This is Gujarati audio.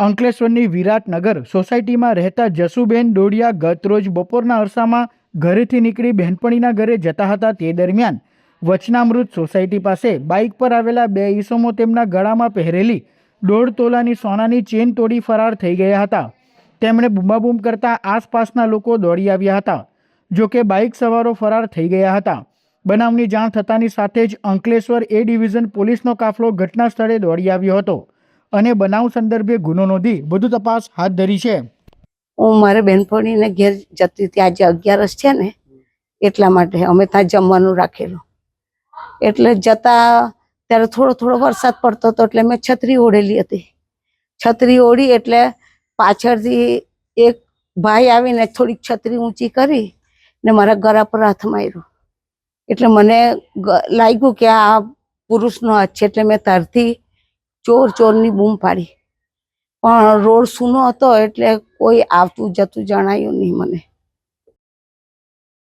અંકલેશ્વરની વિરાટનગર સોસાયટીમાં રહેતા જસુબેન ડોડિયા ગતરોજ બપોરના અરસામાં ઘરેથી નીકળી બહેનપણીના ઘરે જતા હતા તે દરમિયાન વચનામૃત સોસાયટી પાસે બાઇક પર આવેલા બે ઈસમો તેમના ગળામાં પહેરેલી દોઢ તોલાની સોનાની ચેન તોડી ફરાર થઈ ગયા હતા. તેમણે બૂમાબૂમ કરતા આસપાસના લોકો દોડી આવ્યા હતા જોકે બાઇક સવારો ફરાર થઈ ગયા હતા. બનાવની જાણ થતાની સાથે જ અંકલેશ્વર એ ડિવિઝન પોલીસનો કાફલો ઘટના સ્થળે દોડી આવ્યો હતો. અને બનાવ સંદર્ભે ગુનો નોંધી વધુ તપાસ હાથ ધરી છે. હું મારે બહેનપણીને ઘેર જતી હતી. આજે અગિયારસ છે ને, એટલા માટે અમે ત્યાં જમવાનું રાખેલું. એટલે જતા ત્યારે થોડો થોડો વરસાદ પડતો હતો એટલે મેં છત્રી ઓઢેલી હતી. છત્રી ઓઢી એટલે પાછળથી એક ભાઈ આવીને થોડીક છત્રી ઊંચી કરી ને મારા ગળા પર હાથ માર્યો. એટલે મને લાગ્યું કે આ પુરુષનો હાથ છે એટલે મેં તારથી ચોર ચોરની બૂમ પાડી. પણ રોડ સૂનો હતો એટલે કોઈ આવતું જતું જણાયું નહીં મને.